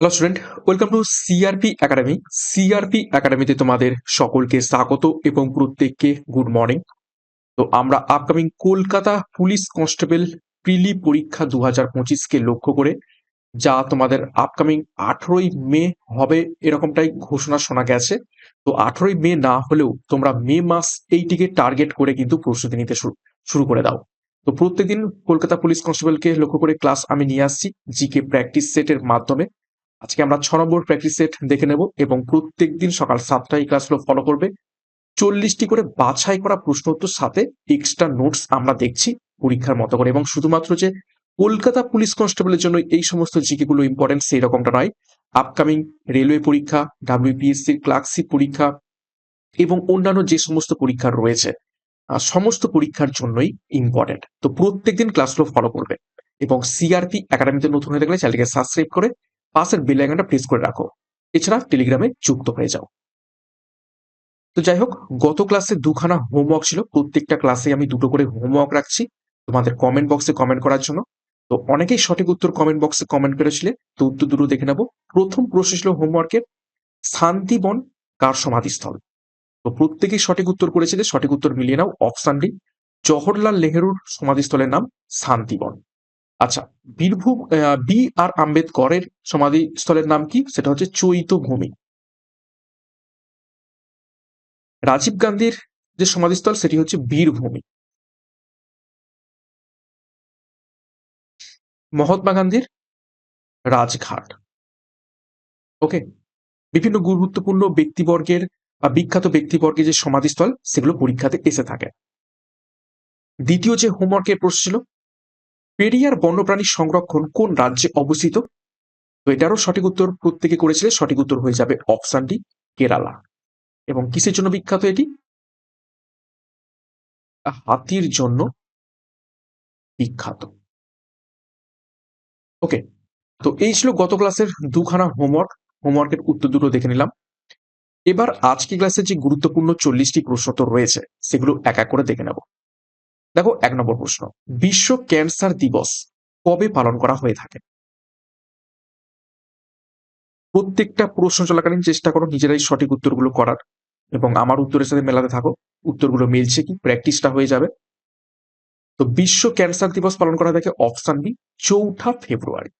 Hello student welcome to CRP academy CRP একাডেমিতে তোমাদের সকলকে স্বাগত এবং প্রত্যেককে গুড মর্নিং তো আমরা upcoming Kolkata police constable prelim পরীক্ষা দু হাজার পঁচিশকে লক্ষ্য করে, যা তোমাদের আপকামিং আঠেরোই মে হবে এরকমটাই ঘোষণা শোনা গেছে। তো আঠেরোই মে না হলেও তোমরা মে মাস এইটিকে টার্গেট করে কিন্তু প্রস্তুতি নিতে শুরু করে দাও। তো প্রত্যেকদিন কলকাতা পুলিশ কনস্টেবলকে লক্ষ্য করে ক্লাস আমি নিয়ে আসছি জিকে প্র্যাকটিস সেটের মাধ্যমে। আজকে আমরা ছ নম্বর প্র্যাকটিস সেট দেখে নেব এবং প্রত্যেক দিন সকাল সাতটায় এই ক্লাসগুলো ফলো করবে। চল্লিশটি করে বাছাই করা প্রশ্ন উত্তর সাথে এক্সট্রা নোটস আমরা দেখছি পরীক্ষার মতো করে। এবং শুধুমাত্র যে কলকাতা পুলিশ কনস্টেবলের জন্য এই সমস্ত জিকে গুলো ইম্পর্টেন্ট সেই রকমটা নয়। আপকামিং রেলওয়ে পরীক্ষা ডাব্লিউপিএসসির ক্লার্কশিপ পরীক্ষা এবং অন্যান্য যে সমস্ত পরীক্ষা রয়েছে সমস্ত পরীক্ষার জন্যই ইম্পর্টেন্ট তো প্রত্যেকদিন ক্লাসগুলো ফলো করবে। এবং সিআরপি একাডেমিতে নতুন হয়ে থাকলে চ্যানেলকে সাবস্ক্রাইব করে পাশের বেল আইকনটা প্রেস করে রাখো। এছাড়া টেলিগ্রামে যুক্ত হয়ে যাও। তো যাই হোক, গত ক্লাসে দুখানা হোমওয়ার্ক ছিল। প্রত্যেকটা ক্লাসে আমি দুটো করে হোমওয়ার্ক রাখছি তোমাদের কমেন্ট বক্সে কমেন্ট করার জন্য। তো অনেকেই সঠিক উত্তর কমেন্ট বক্সে কমেন্ট করেছিলে, তো উত্তর দুটো দেখে নেব। প্রথম প্রশ্ন ছিল হোমওয়ার্কের শান্তিবন কার সমাধিস্থল? তো প্রত্যেকেই সঠিক উত্তর করেছিলে, সঠিক উত্তর মিলিয়ে নাও অপশন ডি জওহরলাল নেহেরুর সমাধিস্থলের নাম শান্তিবন আচ্ছা বীরভূম বি আর আম্বেদকরের সমাধিস্থলের নাম কি? সেটা হচ্ছে চৈতভূমি রাজীব গান্ধীর যে সমাধিস্থল, সেটি হচ্ছে বীরভূমি। মহাত্মা গান্ধীর রাজঘাট। ওকে, বিভিন্ন গুরুত্বপূর্ণ ব্যক্তিবর্গের বা বিখ্যাত ব্যক্তিবর্গের যে সমাধিস্থল, সেগুলো পরীক্ষাতে এসে থাকে। দ্বিতীয় যে হোমওয়ার্কের প্রশ্ন ছিল পেরিয়ার বন্যপ্রাণী সংরক্ষণ কোন রাজ্যে অবস্থিত? তো এটারও সঠিক উত্তর প্রত্যেকে করেছিলে, সঠিক উত্তর হয়ে যাবে অপশন ডি, কেরালা। এবং কিসের জন্য বিখ্যাত এটি? হাতির জন্য বিখ্যাত। ওকে, তো এই ছিল গত ক্লাসের দুখানা হোমওয়ার্ক, হোমওয়ার্কের উত্তর দুটো দেখে নিলাম। এবার আজকে ক্লাসে যে গুরুত্বপূর্ণ চল্লিশটি প্রশ্ন তো রয়েছে, সেগুলো এক এক করে দেখে নেব। দেখো, এক নম্বর প্রশ্ন। বিশ্ব ক্যান্সার দিবস কবে পালন করা হয়ে থাকে? প্রত্যেকটা প্রশ্ন চলাকালীন চেষ্টা করো, নিজেরাই সঠিক উত্তরগুলো করার। এবং আমার উত্তরের সাথে মেলাতে থাকো, উত্তরগুলো মিলছে কি, প্র্যাকটিসটা হয়ে যাবে। তো বিশ্ব ক্যান্সার দিবস পালন করা থাকে অপশন বি, চৌঠা ফেব্রুয়ারি।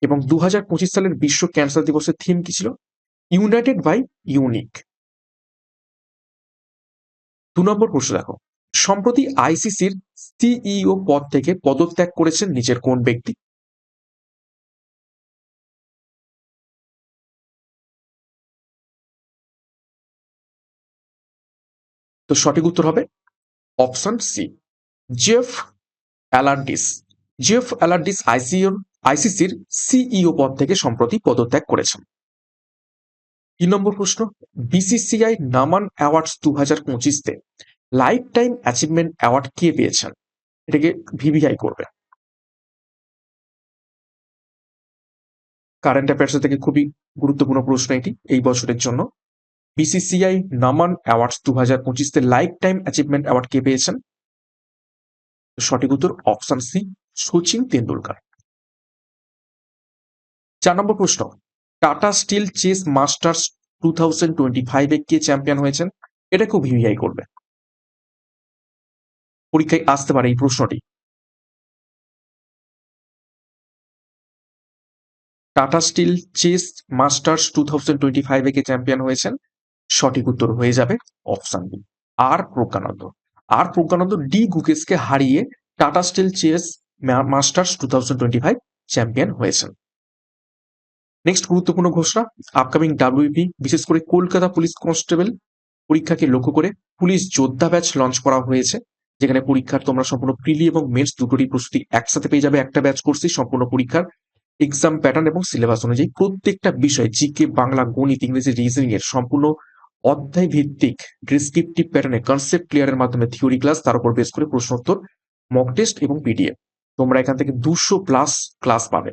এবং দু হাজার পঁচিশ সালের বিশ্ব ক্যান্সার দিবসের থিম কি ছিল? ইউনাইটেড বাই ইউনিক দু নম্বর প্রশ্ন দেখো সম্প্রতি আইসিসির সিইও পদ থেকে পদত্যাগ করেছেন নিচের কোন ব্যক্তি? তো সঠিক উত্তর হবে option C, Jeff Allardice. Jeff Allardice I C CEO পদ থেকে সম্প্রতি পদত্যাগ করেছেন। তিন নম্বর প্রশ্ন, বিসিসিআই নামান অ্যাওয়ার্ডস দু হাজার পঁচিশতে লাইফ টাইম অ্যাচিভমেন্ট অ্যাওয়ার্ড কে পেয়েছেন? এটাকে ভিভিআই করবে। কারেন্ট অ্যাফেয়ার্স থেকে খুবই গুরুত্বপূর্ণ প্রশ্ন এটি এই বছরের জন্য। বিসিসিআই নামান অ্যাওয়ার্ডস দু হাজার পঁচিশতে লাইফ টাইম অ্যাচিভমেন্ট অ্যাওয়ার্ড কে পেয়েছেন? সঠিক উত্তর অপশন সি সচিন তেন্ডুলকার চার নম্বর প্রশ্ন Tata steel chess masters two thousand twenty ফাইভে কে চ্যাম্পিয়ন হয়েছেন? এটা খুব ভিভিআই করবে। পরীক্ষায় আসতে পারে এই প্রশ্নটি। Tata steel chess masters two thousand twenty ফাইভে কে চ্যাম্পিয়ন হয়েছেন। সঠিক উত্তর হয়ে যাবে option B. R Praggnanandhaa. R Praggnanandhaa D গুকেশকে হারিয়ে Tata steel chess masters two thousand twenty five champion হয়েছেন। নেক্সট গুরুত্বপূর্ণ ঘোষণা, আপকামিং ডাব্লিউপি বিশেষ করে কলকাতা পুলিশ কনস্টেবল পরীক্ষাকে লক্ষ্য করে পুলিশ যোদ্ধা ব্যাচ লঞ্চ করা হয়েছে। যেখানে পরীক্ষার তোমরা সম্পূর্ণ প্রিলি এবং মেন্স দুটোরই প্রস্তুতি একসাথে পেয়ে যাবে একটা ব্যাচ কোর্সে সম্পূর্ণ পরীক্ষার এক্সাম প্যাটার্ন এবং সিলেবাস অনুযায়ী। প্রত্যেকটা বিষয় জিকে বাংলা, গণিত, ইংরেজি রিজনিং এর সম্পূর্ণ অধ্যায় ভিত্তিক ডিসক্রিপটিভ প্যাটার্নে কনসেপ্ট ক্লিয়ারের মাধ্যমে থিওরি ক্লাস তার উপর বেস করে প্রশ্নোত্তর মক টেস্ট এবং পিডিএফ তোমরা এখান থেকে দুশো প্লাস ক্লাস পাবে।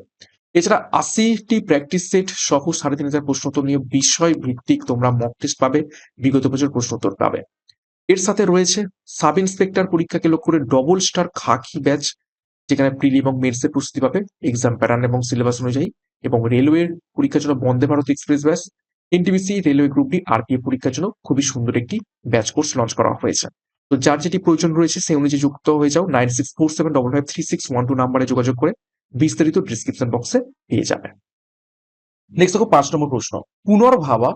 এছাড়া আশিটি প্র্যাকটিস সেট সহ সাড়ে তিন হাজার প্রশ্নোত্তর নিয়ে বিষয় ভিত্তিক তোমরা মক টেস্ট পাবে, বিগত বছর প্রশ্নোত্তর পাবে। এর সাথে রয়েছে সাব ইন্সপেক্টর পরীক্ষাকে লক্ষ্য করে ডবল স্টার খাকি ব্যাচ যেখানে প্রিলি এবং মেন্সের প্রস্তুতি পাবে এক্সাম প্যাটার্ন এবং সিলেবাস অনুযায়ী, এবং রেলওয়ের পরীক্ষার জন্য Vande Bharat express batch NTPC railway group গ্রুপটি আরপিএফ পরীক্ষার জন্য খুবই সুন্দর একটি ব্যাচ কোর্স লঞ্চ করা হয়েছে। তো যার যেটি প্রয়োজন রয়েছে সেই অনুযায়ী যুক্ত হয়ে যাও nine six four seven double five three six one two নাম্বারে যোগাযোগ করে বিস্তারিত ডিসক্রিপশন বক্সে পেয়ে যাবে। নেক্সট দেখো পাঁচ নম্বর প্রশ্ন। পুনর্ভাবা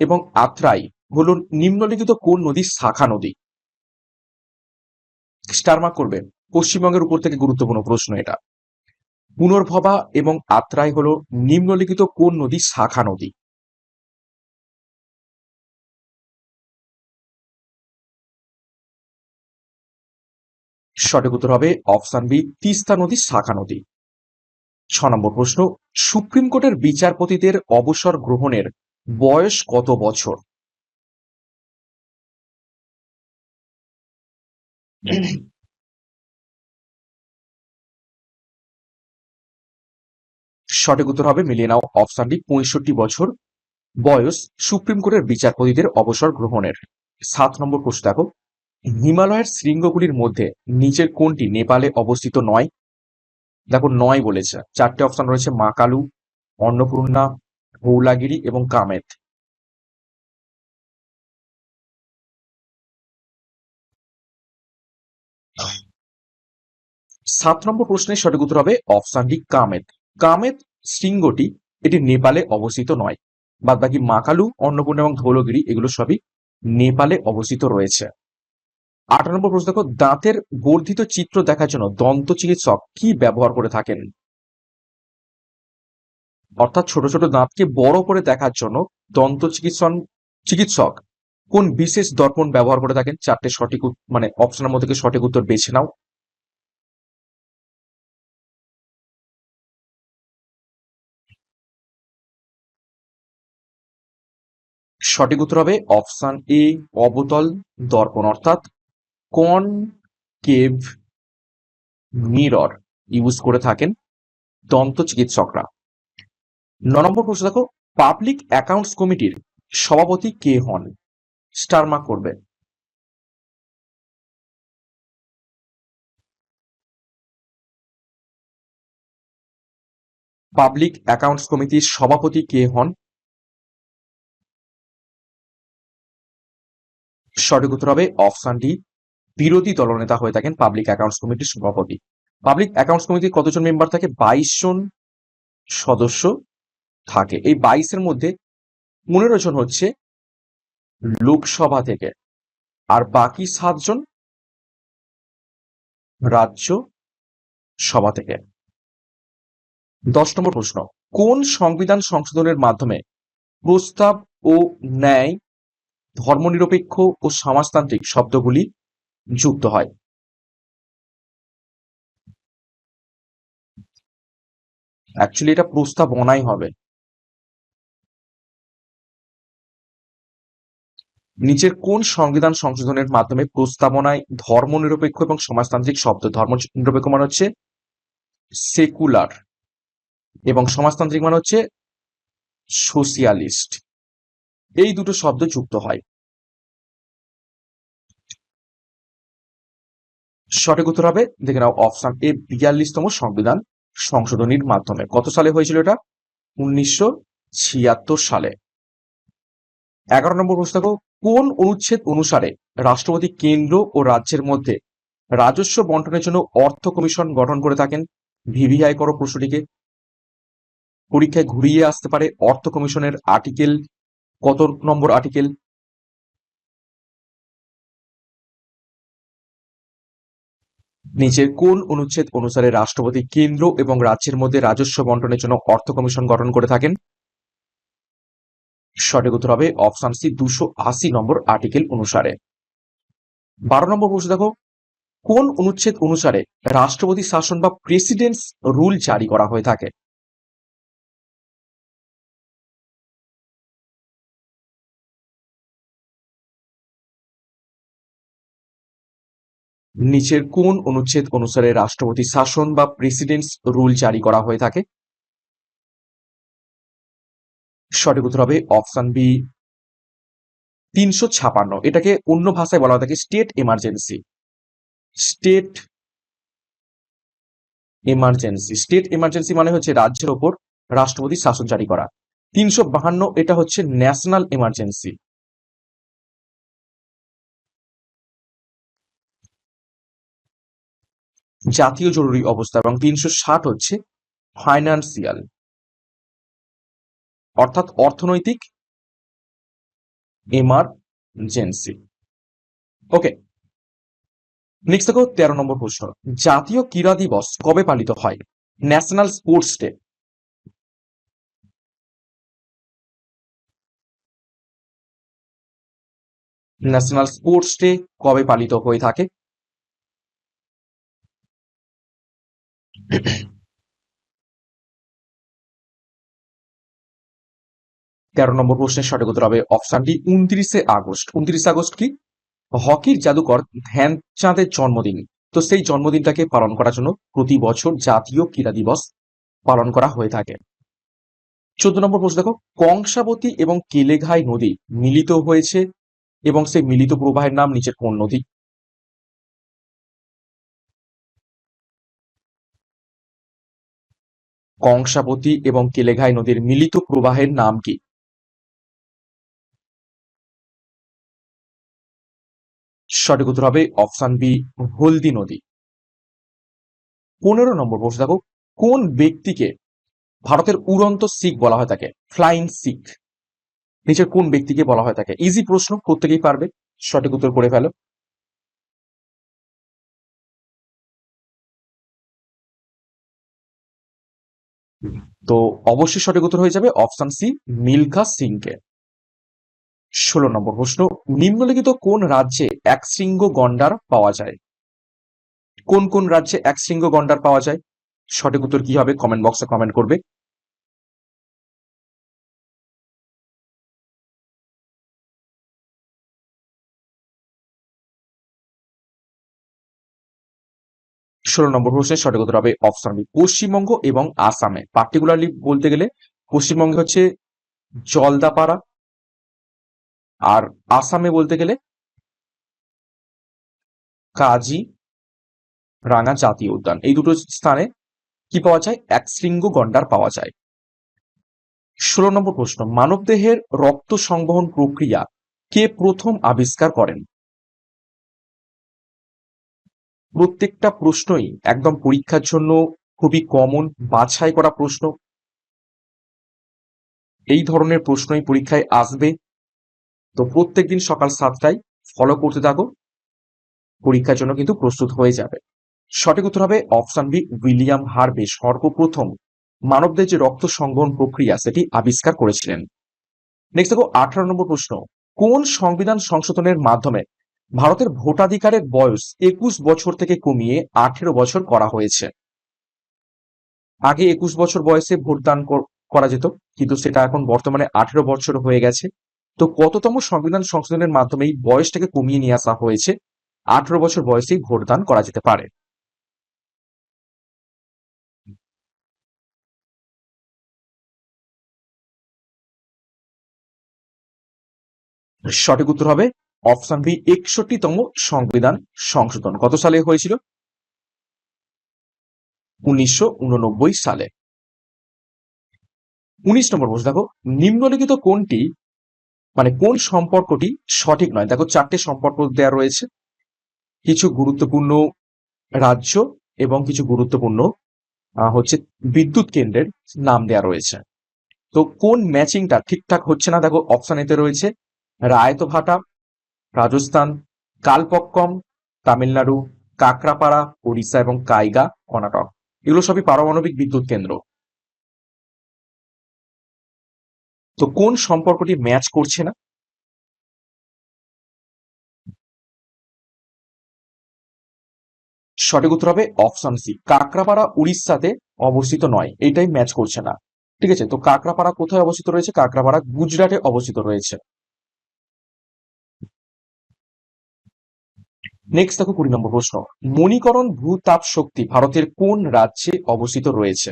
এবং আত্রাই হল নিম্নলিখিত কোন নদীর শাখা নদী? স্টার করবেন। পশ্চিমবঙ্গের উপর থেকে গুরুত্বপূর্ণ প্রশ্ন এটা। পুনর্ভবা এবং আত্রাই হল নিম্নলিখিত কোন নদী শাখা নদী? সঠিক উত্তর হবে অপশন বি, তিস্তা নদী শাখা নদী। ছ নম্বর প্রশ্ন, সুপ্রিম কোর্টের বিচারপতিদের অবসর গ্রহণের বয়স কত বছর? সঠিক উত্তর হবে মিলিয়ে নাও অপশনটি, পঁয়ষট্টি বছর বয়স সুপ্রিম কোর্টের বিচারপতিদের অবসর গ্রহণের। সাত নম্বর প্রশ্ন দেখো, হিমালয়ের শৃঙ্গগুলির মধ্যে নিচের কোনটি নেপালে অবস্থিত নয়? দেখো, নয় বলেছে। চারটে অপশন রয়েছে মাকালু অন্নপূর্ণা ধৌলাগিরি এবং কামেত। সাত নম্বর প্রশ্নের সঠিক উত্তর হবে অপশন ডি কামেত। কামেত শৃঙ্গটি এটি নেপালে অবস্থিত নয়। বাদ বাকি মাকালু, অন্নপূর্ণা এবং ধৌলগিরি এগুলো সবই নেপালে অবস্থিত রয়েছে। আট নম্বর প্রশ্ন দেখো, দাঁতের বর্ধিত চিত্র দেখার জন্য দন্ত চিকিৎসক কি ব্যবহার করে থাকেন? অর্থাৎ ছোট ছোট দাঁতকে বড় করে দেখার জন্য দন্ত চিকিৎসন, চিকিৎসক কোন বিশেষ দর্পণ ব্যবহার করে থাকেন? চারটে সঠিক মানে অপশনের মধ্যে সঠিক উত্তর বেছে নাও। সঠিক উত্তর হবে অপশন এ, অবতল দর্পণ, অর্থাৎ কন কেভ মিরর ইউজ করে থাকেন দন্ত চিকিৎসকরা। ন নম্বর প্রশ্ন দেখো, পাবলিক অ্যাকাউন্টস কমিটির সভাপতি কে হন? স্টার মার্ক করবে। পাবলিক অ্যাকাউন্টস কমিটির সভাপতি কে হন? সঠিক উত্তর হবে অপশন ডি বিরোধী দলনেতা হয়ে থাকেন পাবলিক অ্যাকাউন্টস কমিটির সভাপতি। পাবলিক অ্যাকাউন্টস কমিটির কতজন মেম্বার থাকে? বাইশ জন সদস্য থাকে। এই বাইশের মধ্যে পনেরো জন হচ্ছে লোকসভা থেকে আর বাকি সাতজন রাজ্য সভা থেকে। দশ নম্বর প্রশ্ন, কোন সংবিধান সংশোধনের মাধ্যমে প্রস্তাব ও ন্যায় ধর্মনিরপেক্ষ ও সমাজতান্ত্রিক শব্দগুলি যুক্ত হয়। অ্যাকচুয়ালি এটা প্রস্তাবনাই হবে। নিচের কোন সংবিধান সংশোধনের মাধ্যমে প্রস্তাবনায় ধর্মনিরপেক্ষ এবং সমাজতান্ত্রিক শব্দ ধর্ম নিরপেক্ষ মানে হচ্ছে সেকুলার এবং সমাজতান্ত্রিক মানে হচ্ছে সোশিয়ালিস্ট এই দুটো শব্দ যুক্ত হয়। সঠিক উত্তর হবে, দেখে নাও অপশন এ বিয়াল্লিশতম সংবিধান সংশোধনীর মাধ্যমে। কত সালে হয়েছিল এটা? উনিশশো ছিয়াত্তর সালে। এগারো নম্বর প্রশ্ন কোন অনুচ্ছেদ অনুসারে রাষ্ট্রপতি কেন্দ্র ও রাজ্যের মধ্যে রাজস্ব বন্টনের জন্য অর্থ কমিশন গঠন করে থাকেন? ভিভিআই করো প্রশ্নটিকে। পরীক্ষায় ঘুরিয়ে আসতে পারে অর্থ কমিশনের আর্টিকেল কত নম্বর আর্টিকেল নিচের কোন অনুচ্ছেদ অনুসারে রাষ্ট্রপতি কেন্দ্র এবং রাজ্যের মধ্যে রাজস্ব বন্টনের জন্য অর্থ কমিশন গঠন করে থাকেন? সঠিক উত্তর হবে অপশন সি দুশো আশি নম্বর আর্টিকেল অনুসারে। বারো নম্বর প্রশ্ন দেখো। কোন অনুচ্ছেদ অনুসারে রাষ্ট্রপতি শাসন বা প্রেসিডেন্টস রুল জারি করা হয়ে থাকে? নিচের কোন অনুচ্ছেদ অনুসারে রাষ্ট্রপতি শাসন বা প্রেসিডেন্টস রুল জারি করা হয়ে থাকে? সঠিক উত্তর হবে অপশন বি তিনশো ছাপান্ন। এটাকে অন্য ভাষায় বলা হয়ে থাকে state emergency state emergency state emergency মানে হচ্ছে রাজ্যের ওপর রাষ্ট্রপতি শাসন জারি করা। তিনশো বাহান্ন, এটা হচ্ছে ন্যাশনাল এমার্জেন্সি জাতীয় জরুরি অবস্থা এবং তিনশো ষাট হচ্ছে ফাইন্যান্সিয়াল অর্থাৎ অর্থনৈতিক এমার্জেন্সি ওকে নেক্সট দেখো, তেরো নম্বর প্রশ্ন। জাতীয় ক্রীড়া দিবস কবে পালিত হয়? National sports day national sports day কবে পালিত হয়ে থাকে? তেরো নম্বর প্রশ্নের সঠিক উত্তর হবে অপশন ডি উনত্রিশে আগস্ট। উনত্রিশে আগস্ট কি? হকির জাদুকর ধ্যানচাঁদের জন্মদিন। তো সেই জন্মদিনটাকে পালন করার জন্য প্রতি বছর জাতীয় ক্রীড়া দিবস পালন করা হয়ে থাকে। চোদ্দ নম্বর প্রশ্ন দেখো, কংসাবতী এবং কেলেঘাই নদী মিলিত হয়েছে এবং সেই মিলিত প্রবাহের নাম নিচের কোন নদী? কংসাবতী এবং কেলেঘাই নদীর মিলিত প্রবাহের নাম কি? সঠিক উত্তর হবে অপশন বি, হলদি নদী। পনেরো নম্বর প্রশ্ন দেখো, কোন ব্যক্তিকে ভারতের উড়ন্ত শিখ বলা হয় থাকে ফ্লাইং শিখ। নিচের কোন ব্যক্তিকে বলা হয় থাকে ইজি প্রশ্ন, প্রত্যেকেই পারবে। সঠিক উত্তর করে ফেলো। তো অবশ্যই সঠিক উত্তর হয়ে যাবে অপশন সি, মিলখা সিংকে। ষোলো নম্বর প্রশ্ন, নিম্নলিখিত কোন রাজ্যে এক শৃঙ্গ গন্ডার পাওয়া যায়? কোন কোন রাজ্যে এক শৃঙ্গ গন্ডার পাওয়া যায়? সঠিক উত্তর কি হবে? কমেন্ট বক্সে কমেন্ট করবে। ষোলো নম্বর প্রশ্নের সঠিক উত্তর হবে অপশন বি পশ্চিমবঙ্গ এবং আসামে। পার্টিকুলারলি বলতে গেলে পশ্চিমবঙ্গে হচ্ছে জলদাপাড়া আর আসামে বলতে গেলে কাজী রাঙা জাতীয় উদ্যান। এই দুটো স্থানে কি পাওয়া যায়? এক শৃঙ্গ গন্ডার পাওয়া যায়। ষোলো নম্বর প্রশ্ন, মানবদেহের রক্ত সংবহন প্রক্রিয়া কে প্রথম আবিষ্কার করেন? প্রত্যেকটা প্রশ্নই একদম পরীক্ষার জন্য খুবই কমন বাছাই করা প্রশ্ন। এই ধরনের প্রশ্নই পরীক্ষায় আসবে। তো প্রত্যেকদিন সকাল সাতটায় ফলো করতে থাকো। পরীক্ষার জন্য কিন্তু প্রস্তুত হয়ে যাবে। সঠিক উত্তর হবে অপশন বি উইলিয়াম হার্বে সর্বপ্রথম মানবদের যে রক্ত সংবহন প্রক্রিয়া, সেটি আবিষ্কার করেছিলেন। নেক্সট দেখো, আঠারো নম্বর প্রশ্ন। কোন সংবিধান সংশোধনের মাধ্যমে ভারতের ভোটাধিকারের বয়স একুশ বছর থেকে কমিয়ে আঠেরো বছর করা হয়েছে। আগে একুশ বছর বয়সে ভোটদান করা যেত, কিন্তু সেটা এখন বর্তমানে আঠেরো বছর হয়ে গেছে। তো কততম সংবিধান সংশোধনের মাধ্যমে এই বয়সটাকে কমিয়ে নিয়ে আসা হয়েছে, আঠেরো বছর বয়সেই ভোটদান করা যেতে পারে। সঠিক উত্তর হবে অপশন বি, একষট্টিতম সংবিধান সংশোধন। কত সালে হয়েছিল? উনিশশো উননব্বই সালে। উনিশ নম্বর প্রশ্ন, দেখো, নিম্নলিখিত কোনটি মানে কোন সম্পর্কটি সঠিক নয়? দেখো, চারটে সম্পর্ক দেওয়া রয়েছে। কিছু গুরুত্বপূর্ণ রাজ্য এবং কিছু গুরুত্বপূর্ণ হচ্ছে বিদ্যুৎ কেন্দ্রের নাম দেওয়া রয়েছে। তো কোন ম্যাচিংটা ঠিকঠাক হচ্ছে না? দেখো, অপশন এতে রয়েছে, রায়তভাটা রাজস্থান, কালপক্কম, তামিলনাড়ু কাকরাপাড়া ওড়িশা এবং কাইগা, কর্ণাটক। এগুলো সবই পারমাণবিক বিদ্যুৎ কেন্দ্র। তো কোন সম্পর্কটি ম্যাচ করছে না? সঠিক উত্তর হবে অপশন সি। কাকরাপাড়া উড়িষ্যাতে অবস্থিত নয়। এটাই ম্যাচ করছে না। ঠিক আছে? তো কাকরাপাড়া কোথায় অবস্থিত রয়েছে? কাকরাপাড়া গুজরাটে অবস্থিত রয়েছে। নেক্সট দেখো কুড়ি নম্বর প্রশ্ন। মণিকরণ ভূতাপ শক্তি ভারতের কোন রাজ্যে অবস্থিত রয়েছে?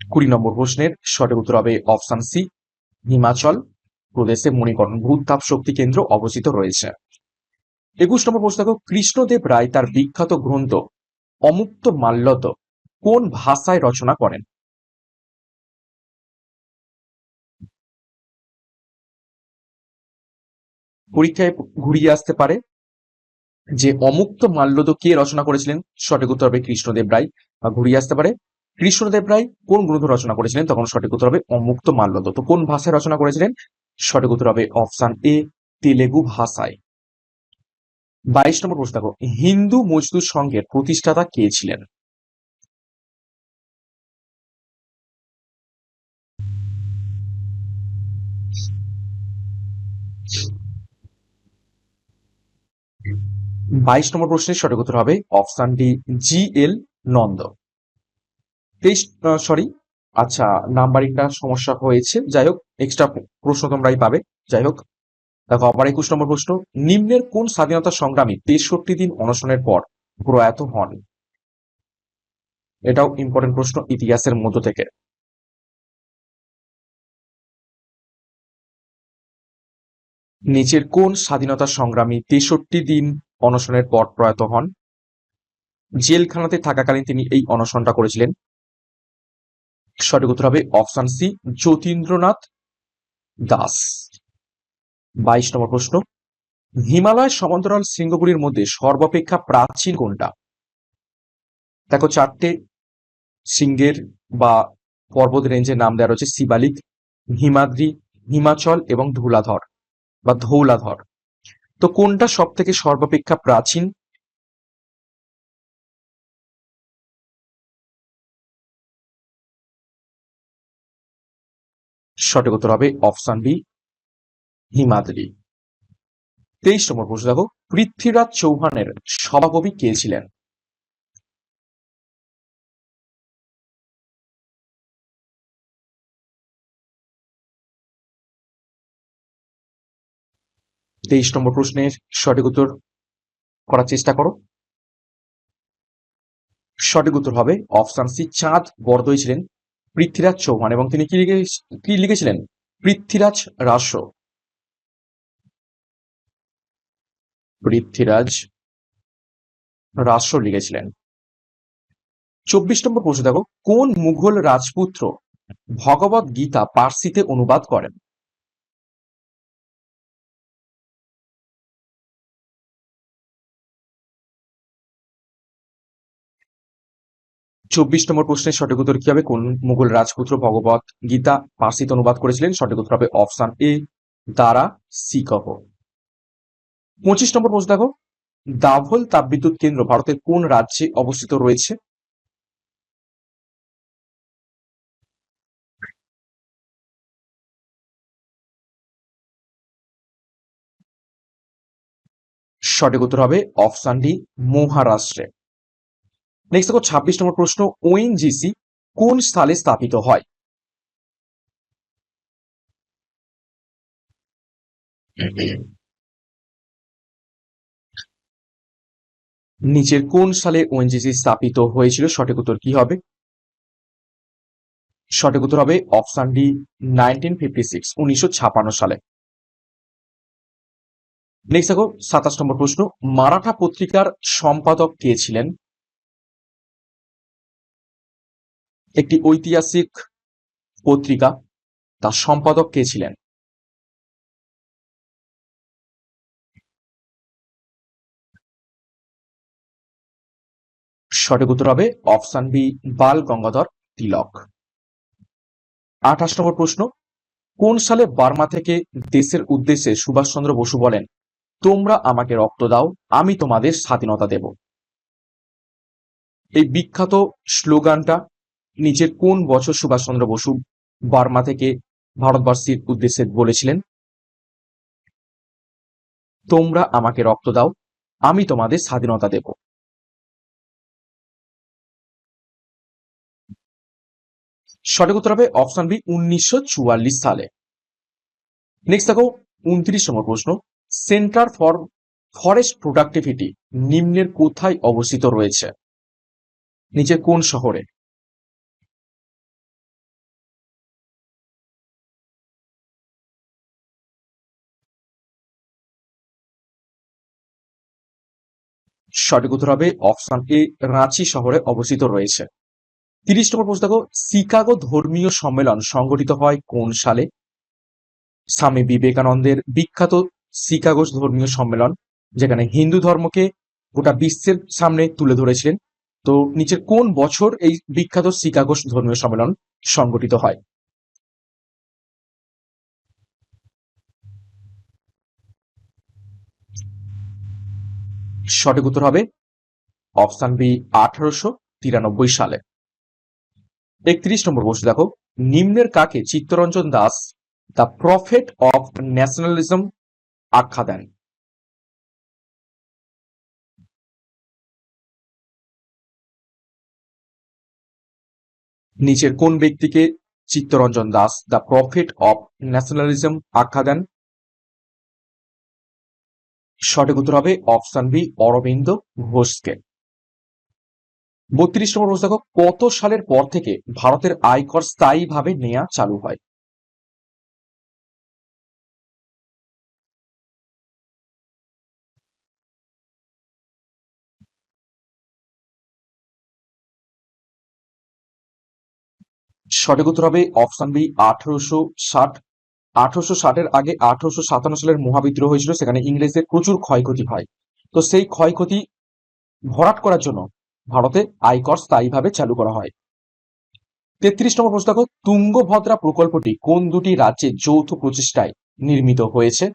কুড়ি নম্বর প্রশ্নের সঠিক উত্তর হবে অপশন সি হিমাচল প্রদেশে মণিকরণ ভূতাপ শক্তি কেন্দ্র অবস্থিত রয়েছে। একুশ নম্বর প্রশ্ন দেখো, কৃষ্ণদেব রায় তার বিখ্যাত গ্রন্থ অমুক্ত মাল্যত কোন ভাষায় রচনা করেন? পরীক্ষায় ঘুরিয়ে আসতে পারে যে অমুক্ত মাল্যদ কে রচনা করেছিলেন? সঠিক উত্তর হবে কৃষ্ণদেব রায়। বা ঘুরিয়ে আসতে পারে, কৃষ্ণদেব রায় কোন গ্রন্থ রচনা করেছিলেন? তখন সঠিক উত্তর হবে অমুক্ত মাল্যদ তো কোন ভাষায় রচনা করেছিলেন? সঠিক উত্তর হবে অপশন এ, তেলেগু ভাষায়। বাইশ নম্বর প্রশ্ন দেখো, হিন্দু মজদুর সংঘের প্রতিষ্ঠাতা কে ছিলেন? বাইশ নম্বর প্রশ্নের সঠিক উত্তর হবে option D, G L Nanda. তেইশ সরি আচ্ছা নাম্বারিংটা সমস্যা হয়েছে। যাই হোক এক্সট্রা প্রশ্ন তোমরাই পাবে। যাই হোক দেখো, আবার একুশ নম্বর প্রশ্ন। নিম্নের কোন স্বাধীনতা সংগ্রামী তেষট্টি দিন অনশনের পর প্রয়াত হন? এটাও ইম্পর্টেন্ট প্রশ্ন ইতিহাসের মধ্য থেকে। নিচের কোন স্বাধীনতা সংগ্রামী তেষট্টি দিন অনশনের পর প্রয়াত হন? জেলখানাতে থাকাকালীন তিনি এই অনশনটা করেছিলেন। সঠিক উত্তর হবে অপশন সি, যতীন্দ্রনাথ দাস। বাইশ নম্বর প্রশ্ন। হিমালয় সমান্তরাল শৃঙ্গগুলির মধ্যে সর্বাপেক্ষা প্রাচীন কোনটা? দেখো চারটে শৃঙ্গের বা পর্বত রেঞ্জের নাম দেওয়া রয়েছে শিবালিক, হিমাদ্রি, হিমাচল এবং ধুলাধর বা ধৌলাধর। তো কোনটা সব থেকে সর্বাপেক্ষা প্রাচীন? সঠিক উত্তর হবে অপশন বি হিমাদ্রি। তেইশ নম্বর প্রশ্ন দেখো পৃথ্বীরাজ চৌহানের সভাকবি কে ছিলেন? তেইশ নম্বর প্রশ্নের সঠিক উত্তর করার চেষ্টা করো। সঠিক উত্তর হবে অপশন সি, চাঁদ বরদই ছিলেন পৃথ্বীরাজ চৌহান। এবং তিনি কি লিখে কি লিখেছিলেন? পৃথ্বীরাজ রাস। পৃথ্বীরাজ রাষ্ট্র লিখেছিলেন। চব্বিশ নম্বর প্রশ্ন দেখো, কোন মুঘল রাজপুত্র ভগবত গীতা পার্সিতে অনুবাদ করেন? চব্বিশ নম্বর প্রশ্নের সঠিক উত্তর কি হবে? কোন মুঘল রাজপুত্র ভগবত গীতা পার্সিতে অনুবাদ করেছিলেন? সঠিক উত্তর হবে অপশন এ, দ্বারা সিকহ পঁচিশ নম্বর প্রশ্ন দেখো। দাভল তাপবিদ্যুৎ কেন্দ্র ভারতের কোন রাজ্যে অবস্থিত রয়েছে? সঠিক উত্তর হবে অপশন ডি, মহারাষ্ট্রে। নেক্সট দেখো, ছাব্বিশ নম্বর প্রশ্ন ওএনজিসি কোন সালে স্থাপিত হয়? নিচের কোন সালে ওএনজিসি স্থাপিত হয়েছিল? সঠিক উত্তর কি হবে? সঠিক উত্তর হবে option D nineteen fifty six উনিশশো সালে। নেক্সট দেখো, সাতাশ নম্বর প্রশ্ন। মারাঠা পত্রিকার সম্পাদক কে ছিলেন? একটি ঐতিহাসিক পত্রিকা, তার সম্পাদক কে ছিলেন? সঠিক উত্তর হবে অপশন বি, বাল গঙ্গাধর তিলক। আঠাশ নম্বর প্রশ্ন, কোন সালে বার্মা থেকে দেশের উদ্দেশ্যে সুভাষচন্দ্র বসু বলেন, তোমরা আমাকে রক্ত দাও, আমি তোমাদের স্বাধীনতা দেব এই বিখ্যাত স্লোগানটা নিচের কোন বছর সুভাষচন্দ্র বসু বার্মা থেকে ভারতবর্ষের উদ্দেশ্যে বলেছিলেন? তোমরা আমাকে রক্ত দাও, আমি তোমাদের স্বাধীনতা দেব সঠিক উত্তর হবে অপশন বি, উনিশশো চুয়াল্লিশ সালে। নেক্সট দেখো, উনত্রিশ নম্বর প্রশ্ন। সেন্টার ফর ফরেস্ট প্রোডাক্টিভিটি নিম্নের কোথায় অবস্থিত রয়েছে? নিচে কোন শহরে? সঠিক উত্তর হবে অপশন এ, রাঁচি শহরে অবস্থিত রয়েছে। তিরিশ নম্বর প্রশ্ন দেখো, শিকাগো ধর্মীয় সম্মেলন সংগঠিত হয় কোন সালে? স্বামী বিবেকানন্দের বিখ্যাত শিকাগো ধর্মীয় সম্মেলন, যেখানে হিন্দু ধর্মকে গোটা বিশ্বের সামনে তুলে ধরেছিলেন। তো নিচের কোন বছর এই বিখ্যাত শিকাগো ধর্মীয় সম্মেলন সংগঠিত হয়? সঠিক উত্তর হবে অপশন বি, আঠারোশো তিরানব্বই সালে। একত্রিশ নম্বর প্রশ্ন, দেখো, নিম্নের কাকে Chittaranjan Das the prophet of nationalism আখ্যা দেন? নিচের কোন ব্যক্তিকে Chittaranjan Das the prophet of nationalism আখ্যা দেন? সঠিক উত্তর হবে অপশন বি, অরবিন্দ ঘোষকে বত্রিশ নম্বর প্রশ্ন দেখো, কত সালের পর থেকে ভারতের আয়কর স্থায়ীভাবে নেওয়া চালু হয়? সঠিক উত্তর হবে অপশন বি আঠারোশো ষাট। আঠারোশো ষাটের আগে আঠারোশো সাতান্ন সালের মহাবিদ্রোহ হয়েছিল, সেখানে ইংরেজদের প্রচুর ক্ষয়ক্ষতি হয়। তো সেই ক্ষয়ক্ষতি ভরাট করার জন্য ভারতে আয়কর স্থায়ীভাবে চালু করা হয়। তেত্রিশ নম্বর প্রশ্ন দেখো, তুঙ্গভদ্রা প্রকল্পটি কোন দুটি রাজ্যে যৌথ প্রচেষ্টায় নির্মিত হয়েছে?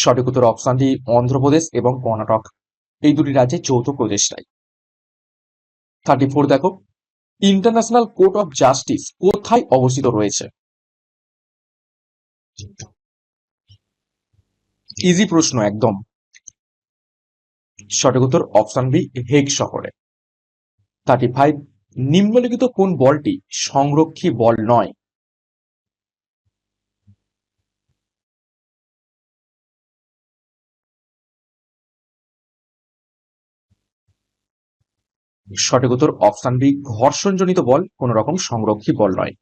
সঠিক উত্তর অপশনটি অন্ধ্রপ্রদেশ এবং কর্ণাটক। এই দুটি রাজ্যে যৌথ প্রচেষ্টায়। থার্টি ফোর দেখো ইন্টারন্যাশনাল কোর্ট অফ জাস্টিস কোথায় অবস্থিত রয়েছে? ইজি প্রশ্ন, একদম। সঠিক উত্তর অপশন বি হেগ শহরে। থার্টি ফাইভ নিম্নলিখিত কোন বলটি সংরক্ষী বল নয়? সঠিক উত্তর অপশন বি ঘর্ষণজনিত বল কোন রকম সংরক্ষী বল নয়।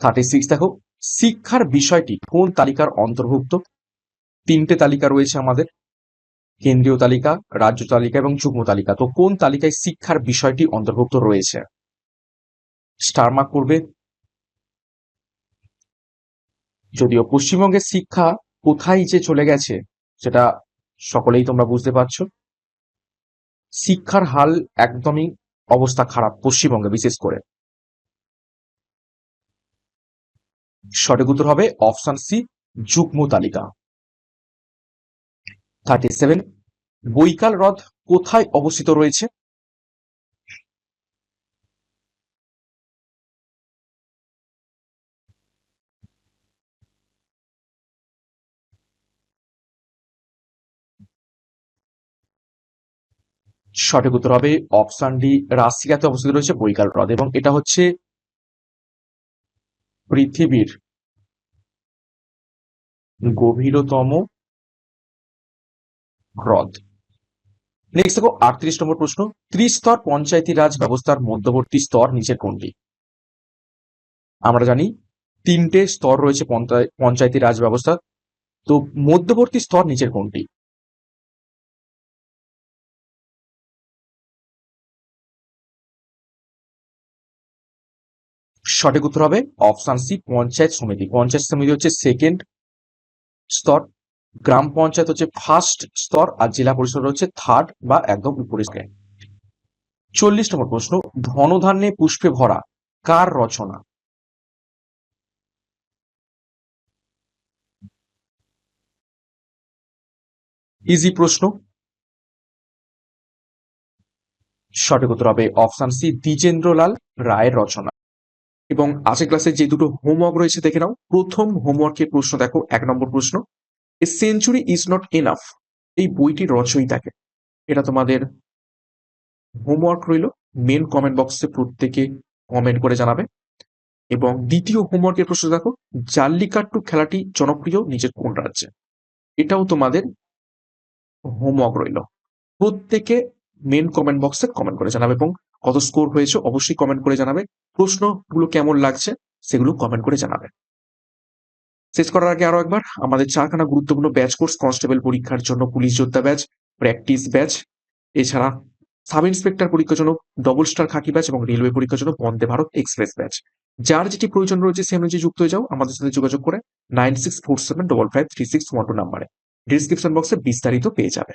থার্টি সিক্স দেখো, শিক্ষার বিষয়টি কোন তালিকার অন্তর্ভুক্ত? তিনটে তালিকা রয়েছে আমাদের, কেন্দ্রীয় তালিকা, রাজ্য তালিকা এবং যুগ্ম তালিকা। তো কোন তালিকায় শিক্ষার বিষয়টি অন্তর্ভুক্ত রয়েছে? স্টারমার্ক করবে। যদিও পশ্চিমবঙ্গের শিক্ষা কোথায় যে চলে গেছে, সেটা সকলেই তোমরা বুঝতে পারছ। শিক্ষার হাল একদমই অবস্থা খারাপ পশ্চিমবঙ্গে, বিশেষ করে। সঠিক উত্তর হবে অপশন সি যুগ্ম তালিকা। থার্টি সেভেন বৈকাল হ্রদ কোথায় অবস্থিত রয়েছে? সঠিক উত্তর হবে অপশন ডি রাশিয়াতে অবস্থিত রয়েছে বৈকাল হ্রদ এবং এটা হচ্ছে পৃথিবীর গভীরতম হ্রদ। নেক্সট দেখো, আটত্রিশ নম্বর প্রশ্ন। ত্রিস্তর পঞ্চায়েতি রাজ ব্যবস্থার মধ্যবর্তী স্তর নিচের কোনটি? আমরা জানি তিনটে স্তর রয়েছে পঞ্চায়েতি রাজ ব্যবস্থা তো মধ্যবর্তী স্তর নিচের কোনটি? সঠিক উত্তর হবে অপশন সি, পঞ্চায়েত সমিতি। পঞ্চায়েত সমিতি হচ্ছে সেকেন্ড স্তর। গ্রাম পঞ্চায়েত হচ্ছে ফার্স্ট স্তর আর জেলা পরিষদ হচ্ছে থার্ড বা একদম উপরে চল্লিশ নম্বর প্রশ্ন, ধনধান্যে পুষ্পে ভরা কার রচনা? ইজি প্রশ্ন। সঠিক উত্তর হবে অপশন সি, দ্বিজেন্দ্রলাল রায়ের রচনা। এবং আজকের ক্লাসে যে দুটো হোমওয়ার্ক রয়েছে, দেখে নাও। প্রথম হোমওয়ার্কের প্রশ্ন দেখো, এক নম্বর প্রশ্ন। A century is not enough এই বইটির রচয়িতাকে এটা তোমাদের হোমওয়ার্ক রইল। মেন কমেন্ট বক্সে প্রত্যেকে কমেন্ট করে জানাবে। এবং দ্বিতীয় হোমওয়ার্কের প্রশ্ন দেখো, জাল্লিকাট্টু খেলাটি জনপ্রিয় নিজের কোন রাজ্যে? এটাও তোমাদের হোমওয়ার্ক রইল। প্রত্যেকে মেন কমেন্ট বক্সে কমেন্ট করে জানাবে এবং কত স্কোর হয়েছে অবশ্যই কমেন্ট করে জানাবে। প্রশ্নগুলো কেমন লাগছে সেগুলো কমেন্ট করে জানাবে। শেষ করার আগে আরও একবার, আমাদের চারখানা গুরুত্বপূর্ণ ব্যাচ কোর্স কনস্টেবল পরীক্ষার জন্য পুলিশ যোদ্ধা ব্যাচ প্র্যাকটিস ব্যাচ এছাড়া সাব ইন্সপেক্টর পরীক্ষার জন্য ডবল স্টার খাকি ব্যাচ এবং রেলওয়ে পরীক্ষার জন্য বন্দে ভারত এক্সপ্রেস ব্যাচ যার যেটি প্রয়োজন রয়েছে সে অনুযায়ী যুক্ত হয়ে যাও, আমাদের সাথে যোগাযোগ করে nine six four seven double five three six one two নাম্বারে ডিসক্রিপশন বক্সে বিস্তারিত পেয়ে যাবে।